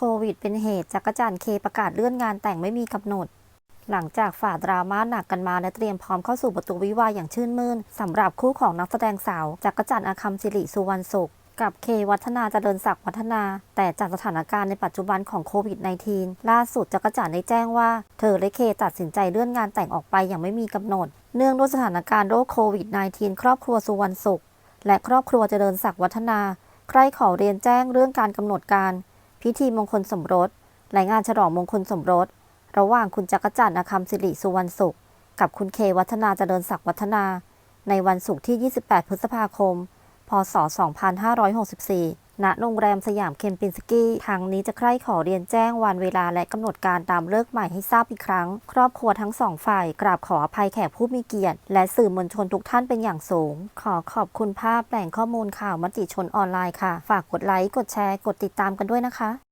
ควิดเป็นเหตุจักรจันทร์เคประกาศเลื่อนงานแต่งไม่มีกำหนด หลังจากฝ่าดราม่าหนักกันมาและเตรียมพร้อมเข้าสู่ประตูวิวาห์อย่างชื่นมื่นสำหรับคู่ของนักแสดงสาวจักรจันทร์อาคัมสิริสุวรรณสุขกับเควัฒนาเจริญศักดิ์วัฒนา แต่จากสถานการณ์ในปัจจุบันของโควิด -19 ล่าสุดจักรจันทร์ได้แจ้งว่า เธอและเคตัดสินใจเลื่อนงานแต่งออกไปอย่างไม่มีกำหนด เนื่องด้วยสถานการณ์โรคโควิด -19 ครอบครัวสุวรรณสุข และครอบครัวเจริญศักดิ์วัฒนา ใครขอเรียนแจ้งเรื่องการกำหนดการ พิธีมงคลสมรสและงานฉลองมงคลสมรส ระหว่างคุณจักรจันทร์อาคัมสิริสุวรรณสุข กับคุณเควัฒนาเจริญศักดิ์วัฒนา ในวันศุกร์ที่ 28 พฤษภาคม พศ 2564 ณโรงแรมสยามเคมปินสกี้ทางนี้จะใคร่ขอเรียนแจ้งวันเวลาและกำหนดการตามเลิกใหม่ให้ทราบอีกครั้ง ครอบครัวทั้งสองฝ่าย กราบขออภัยแขกผู้มีเกียรติ และสื่อมวลชนทุกท่านเป็นอย่างสูง ขอขอบคุณภาพแหล่งข้อมูลข่าวมติชนออนไลน์ค่ะ ฝากกดไลค์กดแชร์กดติดตามกันด้วยนะคะ